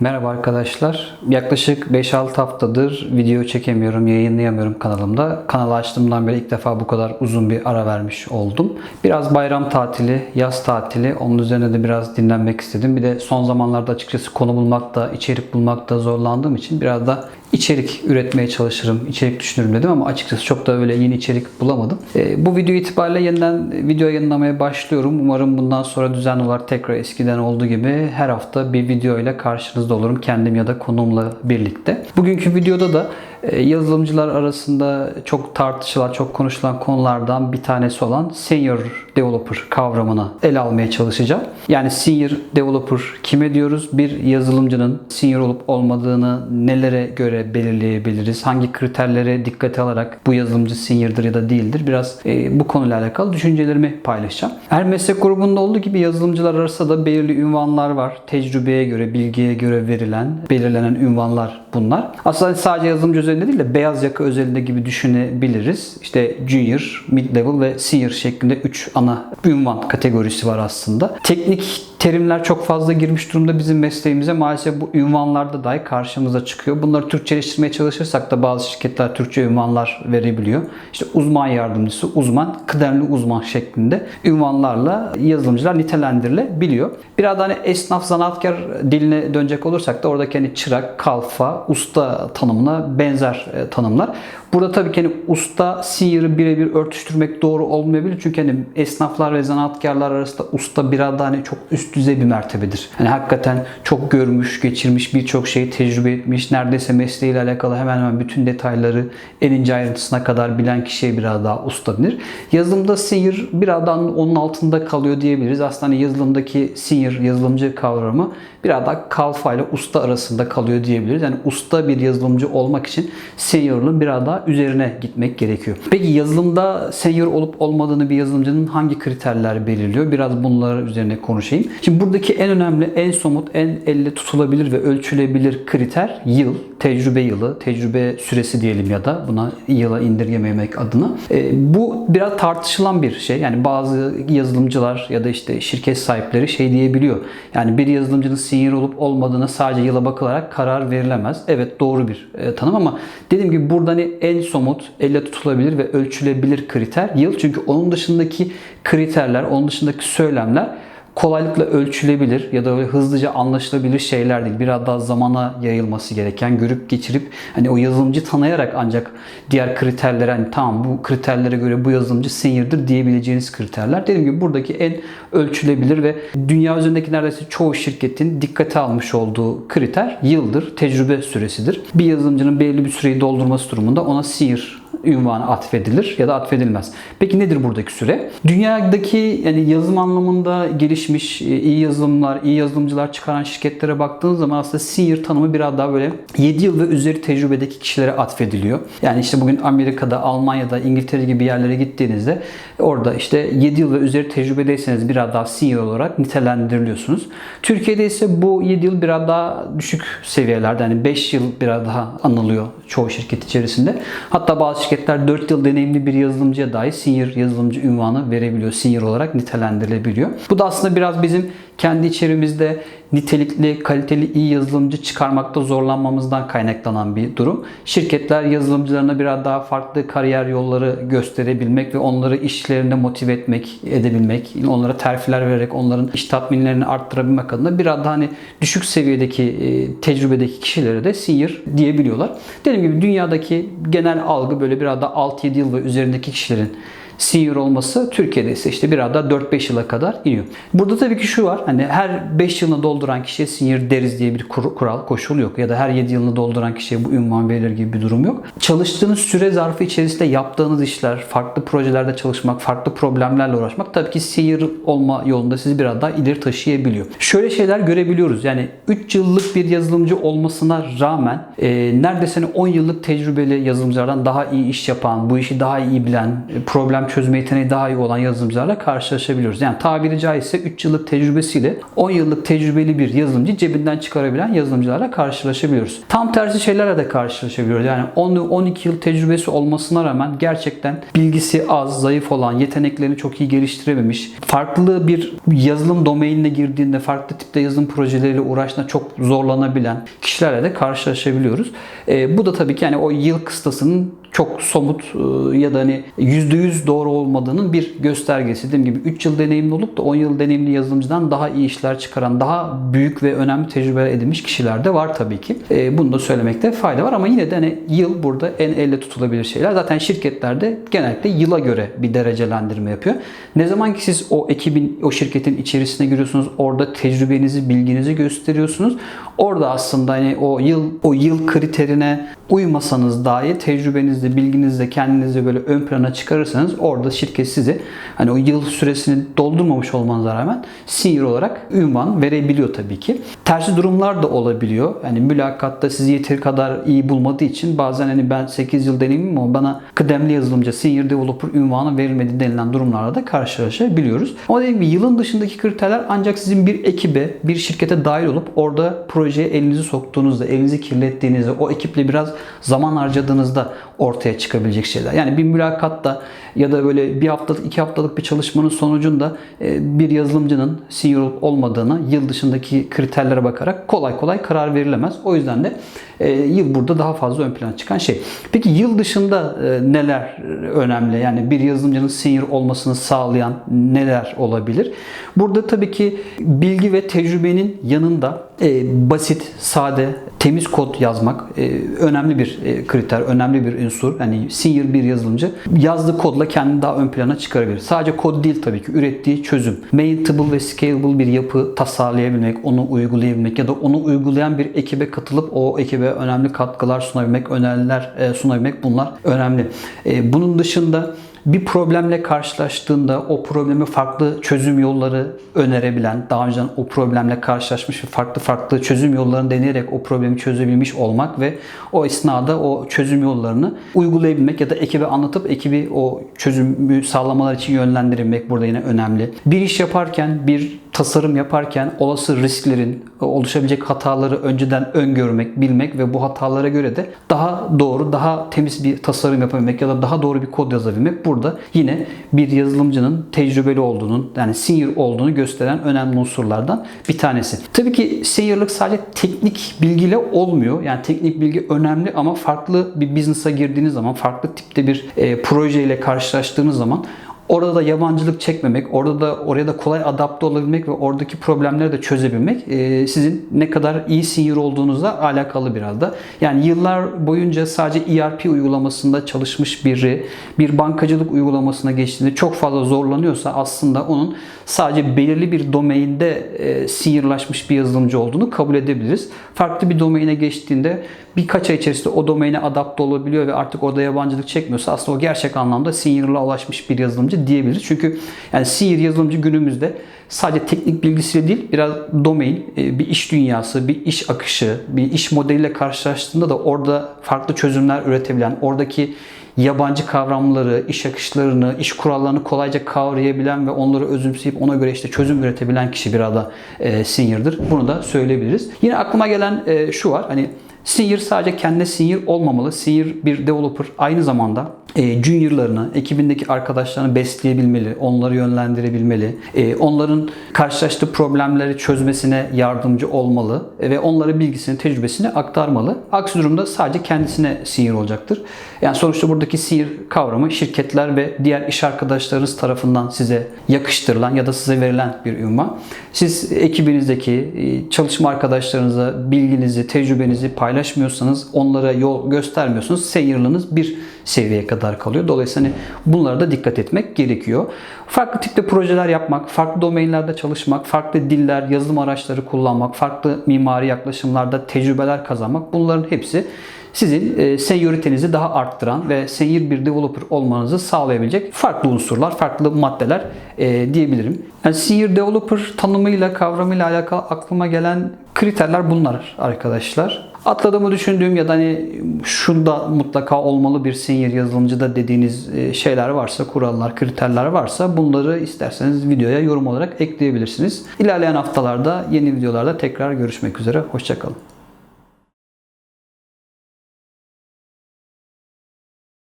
Merhaba arkadaşlar. Yaklaşık 5-6 haftadır video çekemiyorum, yayınlayamıyorum kanalımda. Kanalı açtığımdan beri ilk defa bu kadar uzun bir ara vermiş oldum. Biraz bayram tatili, yaz tatili, onun üzerine de biraz dinlenmek istedim. Bir de son zamanlarda açıkçası konu bulmakta, içerik bulmakta zorlandığım için biraz da içerik üretmeye çalışırım, içerik düşünürüm dedim ama açıkçası çok da öyle yeni içerik bulamadım. Ee, bu video itibariyle yeniden video yayınlamaya başlıyorum. Umarım bundan sonra düzenli olarak tekrar eskiden olduğu gibi her hafta bir video ile karşınızda olurum. Kendim ya da konuğumla birlikte. Bugünkü videoda da e, yazılımcılar arasında çok tartışılan, çok konuşulan konulardan bir tanesi olan senior developer kavramını ele almaya çalışacağım. Yani senior developer kime diyoruz? Bir yazılımcının senior olup olmadığını nelere göre belirleyebiliriz? Hangi kriterlere dikkate alarak bu yazılımcı senior'dır ya da değildir? Biraz e, bu konuyla alakalı düşüncelerimi paylaşacağım. Her meslek grubunda olduğu gibi yazılımcılar arasında da belirli ünvanlar var. Tecrübeye göre, bilgiye göre verilen, belirlenen ünvanlar bunlar. Aslında sadece yazılımcı özelinde değil de beyaz yaka özelinde gibi düşünebiliriz. İşte junior, mid level ve senior şeklinde 3 ana ünvan kategorisi var aslında. Teknik terimler çok fazla girmiş durumda bizim mesleğimize. Maalesef bu ünvanlarda dahi karşımıza çıkıyor. Bunları Türkçeleştirmeye çalışırsak da bazı şirketler Türkçe ünvanlar verebiliyor. İşte uzman yardımcısı, uzman, kıdemli uzman şeklinde ünvanlarla yazılımcılar nitelendirilebiliyor. Biraz hani esnaf zanaatkar diline dönecek olursak da oradaki hani çırak, kalfa, usta tanımına benzer e, tanımlar. Burada tabii ki hani usta, senior'ı birebir örtüştürmek doğru olmayabilir. Çünkü hani esnaflar ve zanaatkarlar arasında usta biraz daha hani çok üst düzey bir mertebedir. Hani hakikaten çok görmüş, geçirmiş, birçok şeyi tecrübe etmiş, neredeyse mesleğiyle alakalı hemen hemen bütün detayları en ince ayrıntısına kadar bilen kişiye biraz daha usta denir. Yazılımda senior biraz daha onun altında kalıyor diyebiliriz. Aslında hani yazılımdaki senior, yazılımcı kavramı biraz daha kalfa ile usta arasında kalıyor diyebiliriz. Yani usta bir yazılımcı olmak için seniorluğun biraz daha üzerine gitmek gerekiyor. Peki yazılımda senior olup olmadığını bir yazılımcının hangi kriterler belirliyor? Biraz bunlar üzerine konuşayım. Şimdi buradaki en önemli, en somut, en elle tutulabilir ve ölçülebilir kriter yıl, tecrübe yılı, tecrübe süresi diyelim ya da buna yıla indirgememek adına. E, bu biraz tartışılan bir şey. Yani bazı yazılımcılar ya da işte şirket sahipleri şey diyebiliyor. Yani bir yazılımcının senior olup olmadığına sadece yıla bakılarak karar verilemez. Evet doğru bir e, tanım ama dediğim gibi burada hani en somut, elle tutulabilir ve ölçülebilir kriter yıl. Çünkü onun dışındaki kriterler, onun dışındaki söylemler kolaylıkla ölçülebilir ya da öyle hızlıca anlaşılabilir şeyler değil. Biraz daha zamana yayılması gereken, görüp geçirip hani o yazılımcı tanıyarak ancak diğer kriterlere hani tamam bu kriterlere göre bu yazılımcı senior'dır diyebileceğiniz kriterler. Dediğim gibi buradaki en ölçülebilir ve dünya üzerindeki neredeyse çoğu şirketin dikkate almış olduğu kriter yıldır, tecrübe süresidir. Bir yazılımcının belli bir süreyi doldurması durumunda ona senior ünvanı atfedilir ya da atfedilmez. Peki nedir buradaki süre? Dünyadaki yani yazılım anlamında gelişmiş iyi yazılımlar, iyi yazılımcılar çıkaran şirketlere baktığınız zaman aslında senior tanımı biraz daha böyle 7 yıl ve üzeri tecrübedeki kişilere atfediliyor. Yani işte bugün Amerika'da, Almanya'da, İngiltere gibi yerlere gittiğinizde orada işte 7 yıl ve üzeri tecrübedeyseniz biraz daha senior olarak nitelendiriliyorsunuz. Türkiye'de ise bu 7 yıl biraz daha düşük seviyelerde. Yani 5 yıl biraz daha anılıyor çoğu şirket içerisinde. Hatta bazı şirketler 4 yıl deneyimli bir yazılımcıya dahi senior yazılımcı ünvanı verebiliyor. Senior olarak nitelendirilebiliyor. Bu da aslında biraz bizim kendi içerimizde nitelikli, kaliteli, iyi yazılımcı çıkarmakta zorlanmamızdan kaynaklanan bir durum. Şirketler yazılımcılarına biraz daha farklı kariyer yolları gösterebilmek ve onları işlerinde motive etmek, edebilmek, onlara terfiler vererek onların iş tatminlerini arttırabilmek adına biraz daha hani düşük seviyedeki e, tecrübedeki kişilere de senior diyebiliyorlar. Dediğim gibi dünyadaki genel algı böyle biraz da 6-7 yıl ve üzerindeki kişilerin senior olması Türkiye'de ise işte biraz daha 4-5 yıla kadar iniyor. Burada tabii ki şu var. Hani her 5 yılını dolduran kişiye senior deriz diye bir kural, koşul yok. Ya da her 7 yılını dolduran kişiye bu ünvan verilir gibi bir durum yok. Çalıştığınız süre zarfı içerisinde yaptığınız işler, farklı projelerde çalışmak, farklı problemlerle uğraşmak tabii ki senior olma yolunda sizi biraz daha ileri taşıyabiliyor. Şöyle şeyler görebiliyoruz. Yani 3 yıllık bir yazılımcı olmasına rağmen e, neredeyse 10 yıllık tecrübeli yazılımcılardan daha iyi iş yapan, bu işi daha iyi bilen, problem çözme yeteneği daha iyi olan yazılımcılarla karşılaşabiliyoruz. Yani tabiri caizse 3 yıllık tecrübesiyle 10 yıllık tecrübeli bir yazılımcı cebinden çıkarabilen yazılımcılarla karşılaşabiliyoruz. Tam tersi şeylerle de karşılaşabiliyoruz. Yani 10-12 yıl tecrübesi olmasına rağmen gerçekten bilgisi az, zayıf olan, yeteneklerini çok iyi geliştirememiş, farklı bir yazılım domainine girdiğinde farklı tipte yazılım projeleriyle uğraştığında çok zorlanabilen kişilerle de karşılaşabiliyoruz. E, bu da tabii ki yani o yıl kıstasının çok somut e, ya da hani %100 doğru olmadığının bir göstergesi. Dediğim gibi 3 yıl deneyimli olup da 10 yıl deneyimli yazılımcıdan daha iyi işler çıkaran, daha büyük ve önemli tecrübe edinmiş kişiler de var tabii ki. E, bunu da söylemekte fayda var ama yine de hani yıl burada en elle tutulabilir şeyler. Zaten şirketlerde genellikle yıla göre bir derecelendirme yapıyor. Ne zaman ki siz o ekibin, o şirketin içerisine giriyorsunuz, orada tecrübenizi, bilginizi gösteriyorsunuz. Orada aslında hani o yıl o yıl kriterine uymasanız dahi tecrübenizle, bilginizle kendinizi böyle ön plana çıkarırsanız orada şirket sizi hani o yıl süresini doldurmamış olmanıza rağmen senior olarak ünvan verebiliyor tabii ki. Tersi durumlar da olabiliyor. Yani mülakatta sizi yeteri kadar iyi bulmadığı için bazen hani ben 8 yıl deneyimim ama bana kıdemli yazılımcı, senior developer ünvanı verilmedi denilen durumlarla da karşılaşabiliyoruz. Ama dediğim gibi yılın dışındaki kriterler ancak sizin bir ekibe, bir şirkete dahil olup orada projeye elinizi soktuğunuzda, elinizi kirlettiğinizde, o ekiple biraz zaman harcadığınızda ortaya çıkabilecek şeyler. Yani bir mülakatta ya da böyle bir haftalık, iki haftalık bir çalışmanın sonucunda e, bir yazılımcının senior olup olmadığını yıl dışındaki kriterlere bakarak kolay kolay karar verilemez. O yüzden de e, yıl burada daha fazla ön plana çıkan şey. Peki yıl dışında e, neler önemli? Yani bir yazılımcının senior olmasını sağlayan neler olabilir? Burada tabii ki bilgi ve tecrübenin yanında basit, sade, temiz kod yazmak önemli bir kriter, önemli bir unsur. Yani senior bir yazılımcı yazdığı kodla kendini daha ön plana çıkarabilir. Sadece kod değil tabii ki ürettiği çözüm. Maintainable ve scalable bir yapı tasarlayabilmek, onu uygulayabilmek ya da onu uygulayan bir ekibe katılıp o ekibe önemli katkılar sunabilmek, öneriler sunabilmek bunlar önemli. Bunun dışında bir problemle karşılaştığında o problemi farklı çözüm yolları önerebilen, daha önceden o problemle karşılaşmış ve farklı farklı çözüm yollarını deneyerek o problemi çözebilmiş olmak ve o esnada o çözüm yollarını uygulayabilmek ya da ekibe anlatıp ekibi o çözümü sağlamalar için yönlendirebilmek burada yine önemli. Bir iş yaparken, bir tasarım yaparken olası risklerin, oluşabilecek hataları önceden öngörmek, bilmek ve bu hatalara göre de daha doğru, daha temiz bir tasarım yapabilmek ya da daha doğru bir kod yazabilmek burada yine bir yazılımcının tecrübeli olduğunun yani senior olduğunu gösteren önemli unsurlardan bir tanesi. Tabii ki seniorlık sadece teknik bilgiyle olmuyor. Yani teknik bilgi önemli ama farklı bir business'a girdiğiniz zaman, farklı tipte bir e, projeyle karşılaştığınız zaman Orada da yabancılık çekmemek, orada da oraya da kolay adapte olabilmek ve oradaki problemleri de çözebilmek e, sizin ne kadar iyi senior olduğunuzla alakalı biraz da. Yani yıllar boyunca sadece ERP uygulamasında çalışmış biri bir bankacılık uygulamasına geçtiğinde çok fazla zorlanıyorsa aslında onun sadece belirli bir domainde e, seniorlaşmış bir yazılımcı olduğunu kabul edebiliriz. Farklı bir domaine geçtiğinde birkaç ay içerisinde o domaine adapte olabiliyor ve artık orada yabancılık çekmiyorsa aslında o gerçek anlamda senior'la ulaşmış bir yazılımcı diyebiliriz. Çünkü yani senior yazılımcı günümüzde sadece teknik bilgisiyle değil biraz domain, e, bir iş dünyası, bir iş akışı, bir iş modeliyle karşılaştığında da orada farklı çözümler üretebilen, oradaki yabancı kavramları, iş akışlarını, iş kurallarını kolayca kavrayabilen ve onları özümseyip ona göre işte çözüm üretebilen kişi bir ada e, senior'dır. Bunu da söyleyebiliriz. Yine aklıma gelen e, şu var. Hani Senior sadece kendine senior olmamalı. Senior bir developer aynı zamanda e, juniorlarını, ekibindeki arkadaşlarını besleyebilmeli, onları yönlendirebilmeli, e, onların karşılaştığı problemleri çözmesine yardımcı olmalı ve onlara bilgisini, tecrübesini aktarmalı. Aksi durumda sadece kendisine senior olacaktır. Yani sonuçta buradaki senior kavramı şirketler ve diğer iş arkadaşlarınız tarafından size yakıştırılan ya da size verilen bir ünvan. Siz ekibinizdeki e, çalışma arkadaşlarınıza bilginizi, tecrübenizi paylaşmıyorsanız, onlara yol göstermiyorsunuz, seniorlığınız bir seviyeye kadar kalıyor. Dolayısıyla hani bunlara da dikkat etmek gerekiyor. Farklı tipte projeler yapmak, farklı domainlerde çalışmak, farklı diller, yazılım araçları kullanmak, farklı mimari yaklaşımlarda tecrübeler kazanmak bunların hepsi sizin e, seniority'nizi daha arttıran ve senior bir developer olmanızı sağlayabilecek farklı unsurlar, farklı maddeler e, diyebilirim. Yani senior developer tanımıyla, kavramıyla alakalı aklıma gelen kriterler bunlar arkadaşlar. Atladığımı düşündüğüm ya da hani şunda mutlaka olmalı bir senior yazılımcıda dediğiniz e, şeyler varsa, kurallar, kriterler varsa bunları isterseniz videoya yorum olarak ekleyebilirsiniz. İlerleyen haftalarda yeni videolarda tekrar görüşmek üzere. Hoşçakalın.